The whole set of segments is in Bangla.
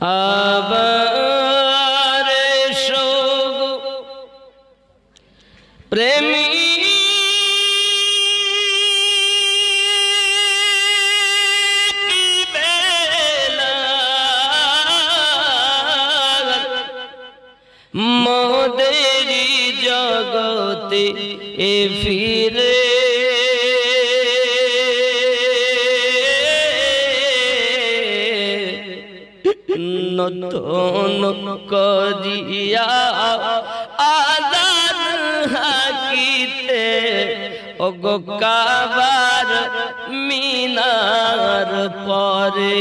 Abba. করিয়া আদান হাকিতে ওগো কাবার মিনার পরে।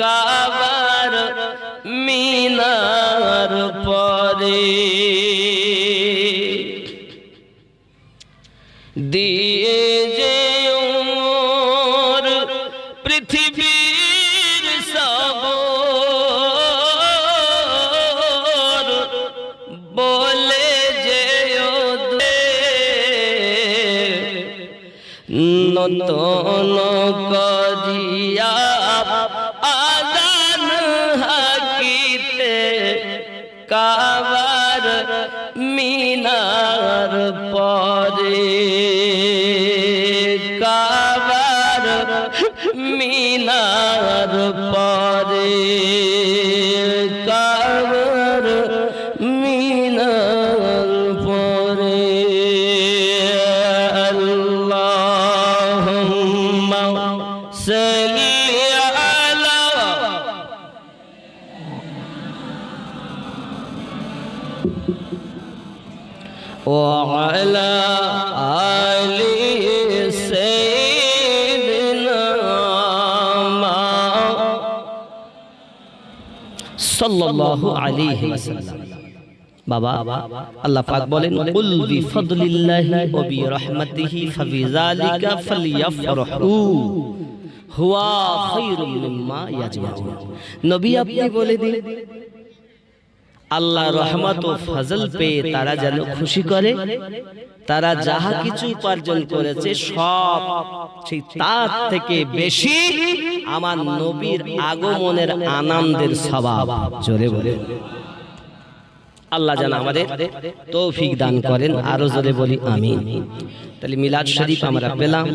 কাবার মিনার পরে নতন করিয়া আদান হাকিতে কাবার মিনার পরে। কাবার মিনার পরে। কাবার মিনার সাল্লাল্লাহু আলাইহি ওয়াসাল্লাম। বাবা, আল্লাহ পাক বলেন, কুল বিফদলিল্লাহি ওয়া বিরহমাতিহি ফাবিযালিকা ফালইফরাহু হুয়া খায়রুম মিম্মা ইয়াজমাউন। নবী আপনি বলে দিন আল্লাহ রহমত ও ফজল পেয়ে তারা যেন খুশি করে তারা যাহা কিছু উপার্জন করেছে সব সেই তার থেকে বেশি আমার নবীর আগমনের আনন্দের স্বভাব। জোরে বলে। আল্লাহ যেন আমাদের তৌফিক দান করেন আরও জোরে বলি আমিন। তাহলে মিলাদ শরীফ আমরা পেলাম।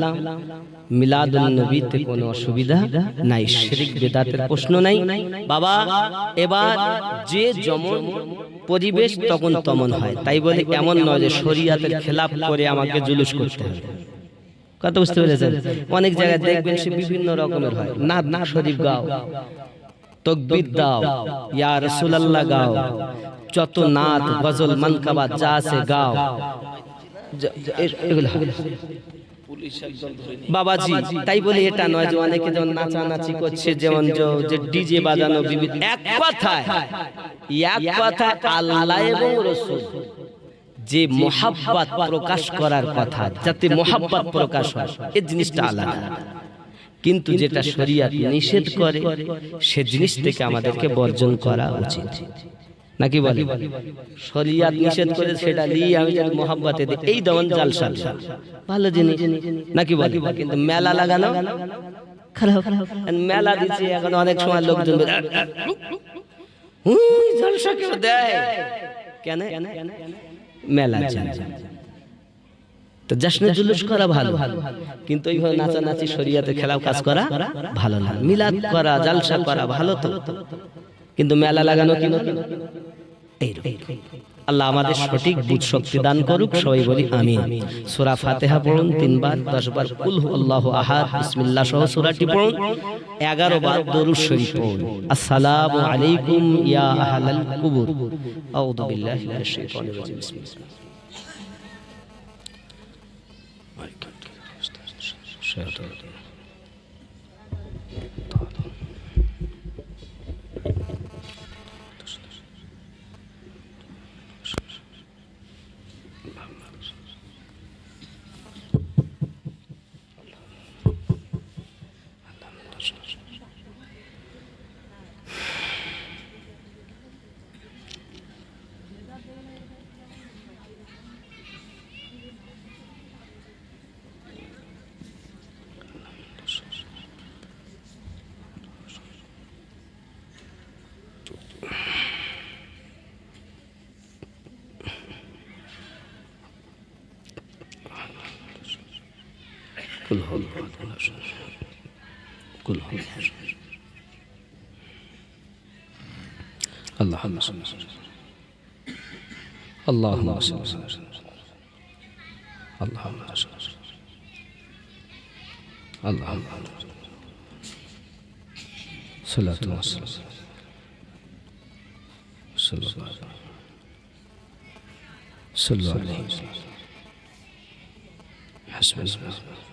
মিলাদুল নবীতে কোনো অসুবিধা নাই। শিরিক বেদাতের প্রশ্ন নাই। বাবা এবার যে যেমন পরিবেশ তখন তমন হয়। তাই বলে এমন নয় যে শরিয়াতের খেলাপ করে আমাকে জুলুস করতে হবে। কত বুঝতে পেরেছেন? অনেক জায়গায় দেখবেন সে বিভিন্ন রকমের হয়। না না শরীফ গাও। তকবির দাও। ইয়া রাসূলুল্লাহ গাও। যত নাত গজল মানকাবাত যা আছে গাও। বাবাজি তাই বলে এটা নয় যে অনেকে যেমন নাচানাচি করছে যেমন যে- যে ডিজে বাজানো বিভিন্ন এক কথায় এক কথায় আল্লাহ এবং রসুল। যে মোহাব্বত প্রকাশ করার কথা যাতে মোহাব্বত প্রকাশ হয় এই জিনিসটা আলাদা। কিন্তু যেটা শরিয়াত নিষেধ করে সে জিনিস থেকে আমাদেরকে বর্জন করা উচিত নাকি বলে শরিয়াত নিষেধ করে সেটা নিয়ে আমি যদি মোহাব্বতে দিই এই দমন জালসা ভালো জিনিস নাকি বলে কিন্তু মেলা লাগানো খারাপ মেলা দিচ্ছে এখন অনেক সময় লোকজন জলসা কেউ দেয় কেন মেলা চায় তো জশ্নে জুলুস করা ভালো। কিন্তু এইভাবে নাচানাচি শরিয়াতে খেলাও কাজ করা ভালো না। মিলাদ করা জালসা করা ভালো তো। কিন্তু মেলা লাগানো আল্লাহ আমাদের সঠিক বুঝ শক্তি দান করুক সবাই বলি আমিন। সূরা ফাতিহা পড়ুন তিনবার দশবার। কুল আল্লাহু আহাদ বিসমিল্লাহ সহ সূরাটি পড়ুন। 11 বার দরুদ শরীফ পড়ুন। আসসালামু আলাইকুম ইয়া আহলাল কুবুর। আউযু বিল্লাহি মিনাশ শাইতানির রাজিম। বিসমিল্লাহ। 对对对 كلهم كلهم اللهم صل الله اللهم صل الله اللهم صل الله اللهم الله الله صلى الله عليه. وسلم حسب الله.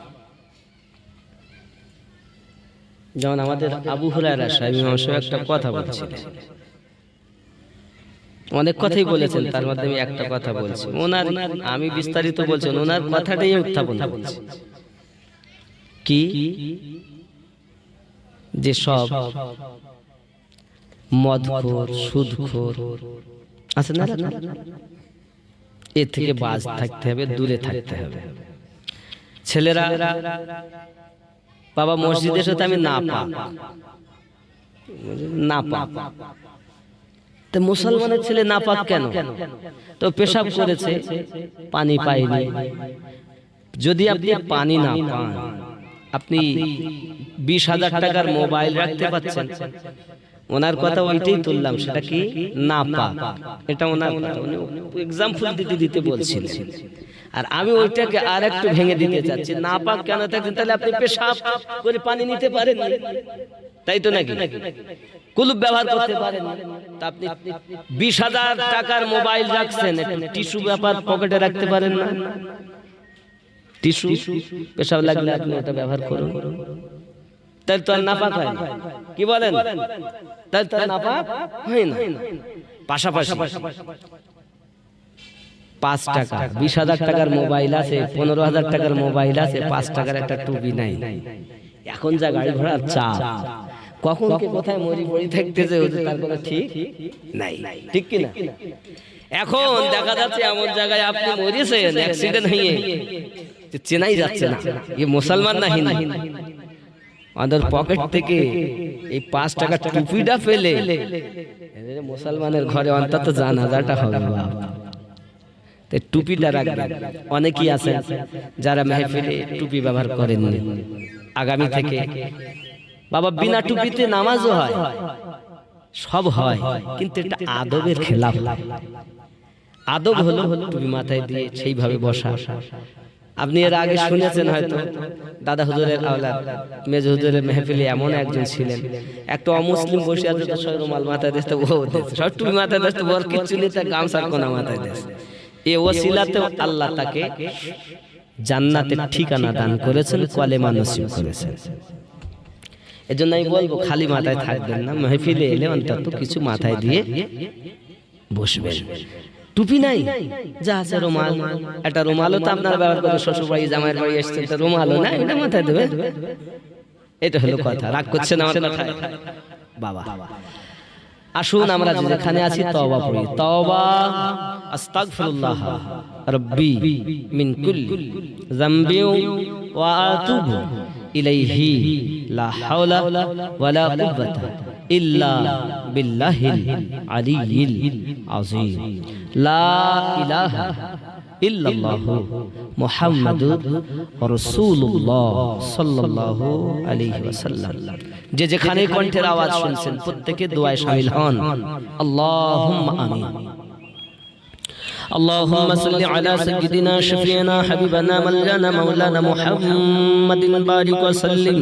যেমন আমাদের আবু হুরায়রা সাহেব ইমাম সাহেব একটা কথা বলছিলেন। অনেক কথাই বলেছেন তার মাধ্যমে একটা কথা বলছি ওনার আমি বিস্তারিত বলছেন ওনার কথাটাই উত্থাপন করছি কি? যে সব মদখোর সুদখোর আছে না? এর থেকে বাজ থাকতে হবে দূরে থাকতে হবে। ছেলেরা বাবা মসজিদের সাথে আমি না পা না পা তো মুসলমানের ছেলে না পাক কেন? তো পেশাব করেছে পানি পাইনি যদি আপনি পানি না পান আপনি বিশ হাজার টাকার মোবাইল রাখতে পাচ্ছেন। ওনার কথা ওইটাই তুললাম সেটা কি? না পা এটা ওনার কথা। উনি এক্সাম্পল দিতে দিতে বলছিলেন। আর আমি ওইটাকে আর একটু ভেঙে দিতে চাচ্ছি। না পাক কেন থাকছেন? তাহলে আপনি পেশাব করে পানি নিতে পারেন তাই তো নাকি? কুলুপ ব্যবহার করতে পারেন তা আপনি বিশ হাজার টাকার মোবাইল রাখছেন টিস্যু ব্যাপার পকেটে রাখতে পারেন না? টিস্যু, পেশাব লাগলে আপনি ওটা ব্যবহার করুন। তাহলে তো আর নাপাক হয় কি বলেন? তাহলে তো নাপাক হয় না। পাশাপাশি। পাঁচ টাকা। বিশ হাজার টাকার মোবাইল আছে পনেরো হাজার টাকার মোবাইল আছে পাঁচ টাকার একটা টুপি নাই। এখন যা গাড়ি ঘোড়ার চাপ। কখন কোথায় মরি পড়ি থাকতেছে তার কোনো ঠিক নাই। ঠিক কি না এখন দেখা যাচ্ছে এমন জায়গায় আপনি মরেছেন অ্যাক্সিডেন্ট হয়ে চেনাই যাচ্ছে না। এ মুসলমান না হিন্দু। আমাদের পকেট থেকে এই পাঁচ টাকা টুপিটা ফেলে। মুসলমানের ঘরে অন্তত জানাজাটা হবে। বাবা তো টুপিটা রাখবেন অনেকেই আছেন যারা মেহফিলে টুপি ব্যবহার করেননি। আগামী থেকে বাবা, বিনা টুপিতে নামাজও হয়। সব হয়, কিন্তু এটা আদবের খেলাফ। আদব হলো টুপি মাথায় দিয়ে সেইভাবে বসা। আপনি এর আগে শুনেছেন হয়তো, দাদা হুজুরের আওলাদ, মেজ হুজুরের মেহফিলে এমন একজন ছিলেন। একটা অমুসলিম বসে আছে তো সব রুমাল মাথায় দিতে ও। সব টুপি মাথায় দিচ্ছে বর কিচ্ছু গামছার কোনা মাথায় দিচ্ছে এ ওসিলাতে আল্লাহ তাকে জান্নাতের ঠিকানা দান করেছেন কলেমা নসিব করেছেন। এজন্য আমি বলব, খালি মাথায় থাকবেন না, মেহফিলে এলে অন্তত কিছু মাথায় দিয়ে বসবেন। টুপি নাই, যা আছে রুমাল। একটা রুমালও তো আপনারা ব্যবহার করেন শ্বশুর বাড়ি জামাইয়ের বাড়ি এসছেন তো রুমালও না এটা মাথায় দেবে? এটা হলো কথা, রাগ করছেন আমার বাবা। আসুন আমরা যেখানে আছি তওবা পড়ি তওবা আস্তাগফিরুল্লাহ রব্বি মিন কুল্লি যামবি ওয়া আতুবু ইলাইহি লা হাওলা ওয়ালা কুওয়াতা ইল্লা বিল্লাহিল আলিয়্যিল আযীম লা ইলাহা ইল্লাল্লাহ মুহাম্মাদুর রাসূলুল্লাহ সাল্লাল্লাহু আলাইহি ওয়াসাল্লাম যে যেখানে কণ্ঠের আওয়াজ শুনছেন প্রত্যেকে দোয়ায় শামিল হন আল্লাহুম্মা আমিন اللهم صل على سيدنا شفينا حبيبنا مولانا مولانا محمد بارك وسلم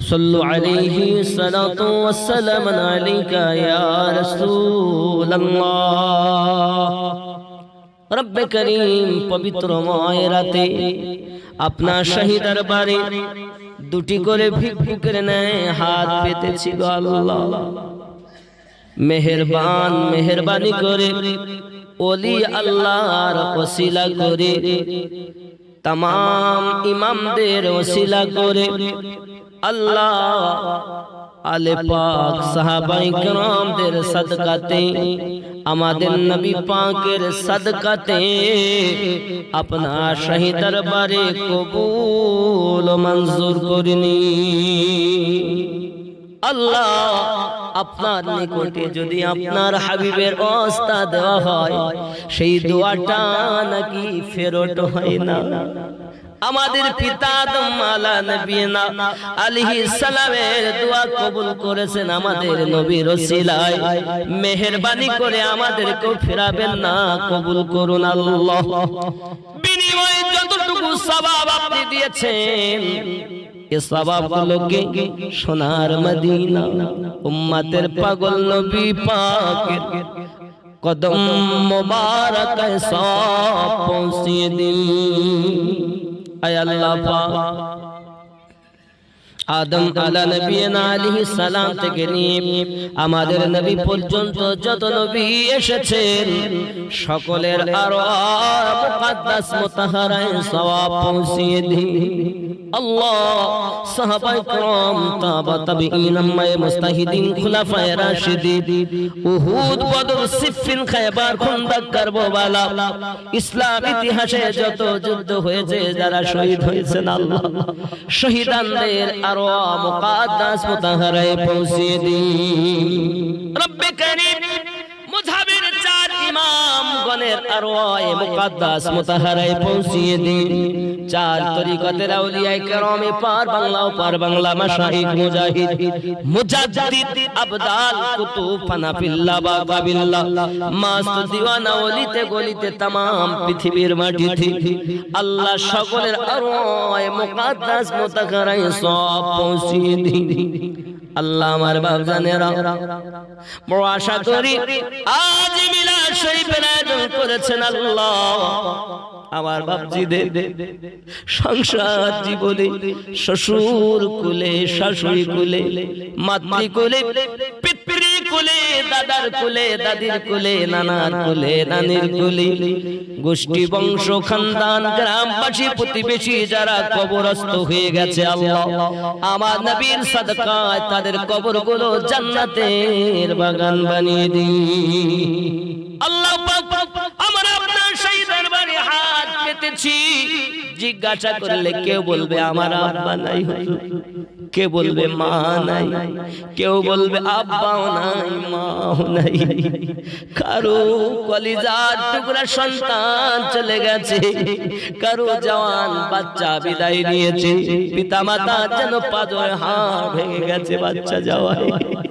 صلوا عليه الصلاة والسلام عليك يا رسول الله রব্ব করিম পবিত্র রাতে আপনার শাহী দরবারে দুটি করে ভিক্ষুকের নেয় হাত পেতেছি আল্লাহ। মেহেরবান, মেহেরবানি করে ওলি আল্লাহর ওসিলা করে তাম ইমামদের ওসিলা করে আল্লাহ। আলে পাক সাহাবাই গ্রামদের সদকাতে আমাদের নবী পাকের সদকাতে আপনা শাহী দরবারে কবুল মঞ্জুর করিনি। আল্লাহ, আপনার নিকটে যদি আপনার হাবিবের অস্তা দেওয়া হয়, সেই দোয়াটা নাকি ফেরত হয় না। আমাদের পিতা আদম আলা নবীনা আলাইহি সালামের দোয়া কবুল করেছেন আমাদের নবীর ওসিলায় মেহেরবানি করে আমাদেরকেও ফেরাবেন না, কবুল করুন আল্লাহ। বিনিময়ে যতটুকু সওয়াব আপনি দিয়েছেন এ সবাবগুলোকে সোনার মদিনা, উম্মতের পাগল নবী পাকের কদম মোবারক সব পৌঁছিয়ে দিন। আয় আল্লাহ পাক। আদম আলা নবীনা আলাইহিস সালাম থেকে নিয়ে আমাদের নবী পর্যন্ত যত নবী এসেছেন, সকলের আরও মুকদ্দাস মুতাহারায় সওয়াব পৌঁছিয়ে দিন। আল্লাহ সাহাবায়ে کرام তাবা তাবিঈন আম্মায়ে মুস্তাহিদিন খুলাফায়ে রাশিদিন উহুদ বদর সিফিন খায়বার খন্দক কারবালা ইসলাম ইতিহাসে যত যুদ্ধ হয়েছে যারা শহীদ হয়েছেন আল্লাহ শহীদানদের আরো মুকদ্দাস মুতাহারায় পৌঁছিয়ে দিন রব্বে কারীম মুজাহির চার ইমাম গণের আরওয়ায়ে মুকদ্দাস মুতাহারায় পৌঁছিয়ে দিন চার তরিকতের আউলিয়ায়ে কেরামে পার বাংলা ও পার বাংলা মাশাইখ মুজাহিদ মুজাদ্দিদ আবদাল কুতুব ফানাফিল্লাহ বাকাবিল্লাহ মাস্ত দিওয়ানা ওলিতে গলিতে तमाम পৃথিবীর মাটিতে আল্লাহ সকলের আরওয়ায়ে মুকদ্দাস মুতাহারায় সব পৌঁছিয়ে দিন আল্লাহ আমার বাপ জানে বড় আশা করি আজ মিলাদ শরীফের আয়োজন করেছেন আল্লাহ। আমার বাপজি দে সংসার জীবনে, শ্বশুর কুলে, শাশুড়ি কুলে, মাতৃ কুলে কুলে, দাদার কুলে, দাদির নানার নানির গোষ্ঠী, বংশ, খানদান, গ্রামবাসী, প্রতিবেশী যারা কবরস্থ হয়ে গেছে আল্লাহ। আমার নবীর তাদের কবরগুলো জান্নাতের বাগান বানিয়ে দিন আল্লাহ আমরা আপনার সেই দরবারে হাত পেতেছি। জিজ্ঞাসা করলে কেউ বলবে, আমার আব্বা নাই হুজুর। কে বলবে মা নাই? কেউ বলবে আব্বাও নাই, মাও নাই। কারও কলিজার টুকরা সন্তান চলে গেছে। কারও জওয়ান বাচ্চা বিদায় নিয়েছে। পিতা মাতা যেন পাজর হাড় ভেঙে গেছে বাচ্চা যাওয়ায়।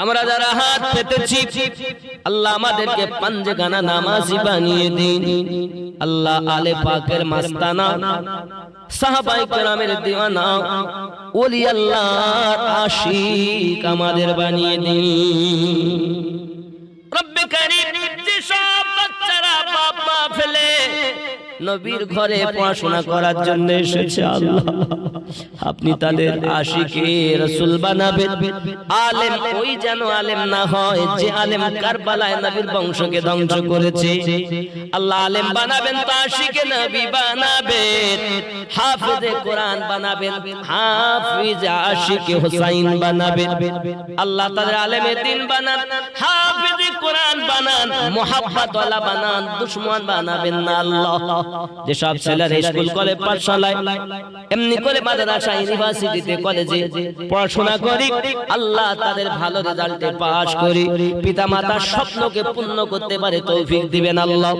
আমরা যারা হাত পেতেছি আল্লাহ আমাদেরকে পাঞ্জগানা নামাজি বানিয়ে দিন। আল্লাহ আলে পাকের মাস্তানা, সাহাবাই কেরামের দিওয়ানা, ওলি আল্লাহর আশিক আমাদের বানিয়ে দিন। রব্বে কারীম যে সব বাচ্চারা বাপ মা ফেলে নবীর ঘরে পড়াশোনা করার জন্য এসেছে আল্লাহ। আপনি তাদের আশিকে রসুল বানাবেন। আলেম ওই যেন আলেম না হয় যে আলেম কারবালায় নবীর বংশকে ধ্বংস করেছে। আল্লাহ আলেম বানাবেন তো আশিকে নবী বানাবেন। হাফিজে কোরআন বানাবেন। হাফিজ আশিকে হুসাইন বানাবেন। আল্লাহ তাদের আলেমে দিন বানান। হাফিজে বানান, মোহাব্বত ওয়ালা বানান, দুশমন বানাবেন না আল্লাহ। যেসব ছেলেরা স্কুল, কলেজ, পাঠশালায়, এমনি করে মাদ্রাসা, ইউনিভার্সিটিতে, কলেজে পড়াশোনা করি, আল্লাহ তাদের ভালো রেজাল্টে পাশ করি। পিতা মাতার স্বপ্নকে পূর্ণ করতে পারে তৌফিক দিবেন আল্লাহ।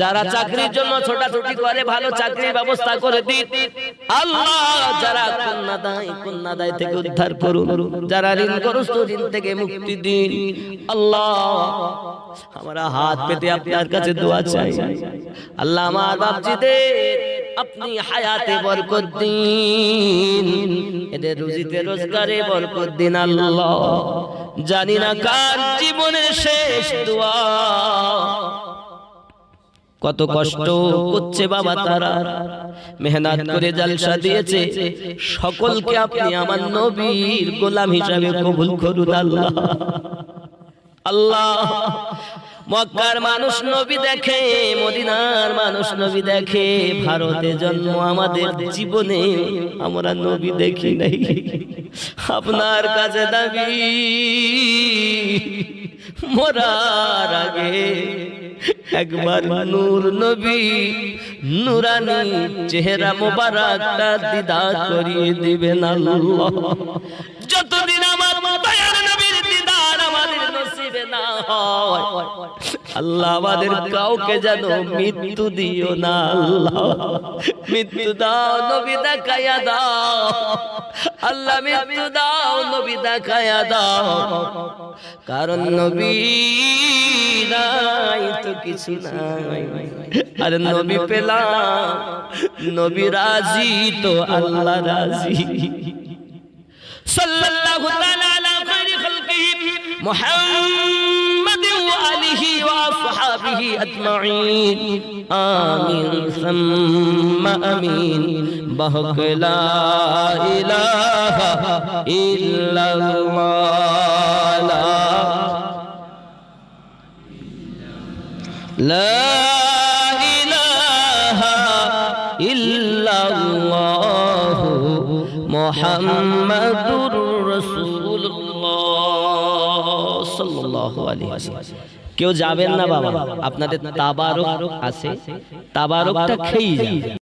যারা চাকরির জন্য ছোটাছুটি করে, ভালো চাকরির ব্যবস্থা করে দিন। আল্লাহ, যারা কন্যাদায় কন্যাদায় থেকে উদ্ধার করুন। যারা ঋণগ্রস্ত, ঋণ থেকে মুক্তি দিন। আল্লাহ আমরা হাত পেতে আপনার কাছে দোয়া চাই। আল্লাহ আমার বাপজিদের আপনি হায়াতে বরকত দিন। এদের রুজিতে রোজগারে বরকত দিন আল্লাহ। জানি না কার জীবনের শেষ দোয়া। কত কষ্ট করছে বাবা তারা। মেহনত করে জালসা দিয়েছে। সকলকে আপনি আমার নবীর গোলাম হিসাবে কবুল করুন আল্লাহ। আল্লাহ। মক্কার মানুষ নবী দেখে, মদিনার মানুষ নবী দেখে, ভারতে জন্ম আমাদের জীবনে, আমরা নবী দেখি নাই। আপনার কাছে দাবি, মরার আগে একবার নূর নবী, নুরানি চেহারা মোবারকটা দিদার করিয়ে দিবেন আল্লাহ। যতদিন আল্লাহ আমাদের কাউকে যেন মৃত্যু দিও না। আল্লাহ মৃত্যু দাও, নবী দেখাইয়া দাও। আল্লাহ মৃত্যু দাও, নবী দেখাইয়া দাও। কারণ নবী নাই তো কিছু নাই। আর নবী পেলাম, নবী রাজি তো আল্লাহ রাজি। সাল্লাল্লাহু তাআলা আলা খায়রি খালকিহি। محمد وآله وأصحابه أجمعين. آمين. ثم آمين. بحق لا إله إلا الله. لا إله إلا الله. محمد رسول কেউ যাবেন না বাবা। আপনাদের তাবারক আছে। তাবারকটা খেয়ে যান।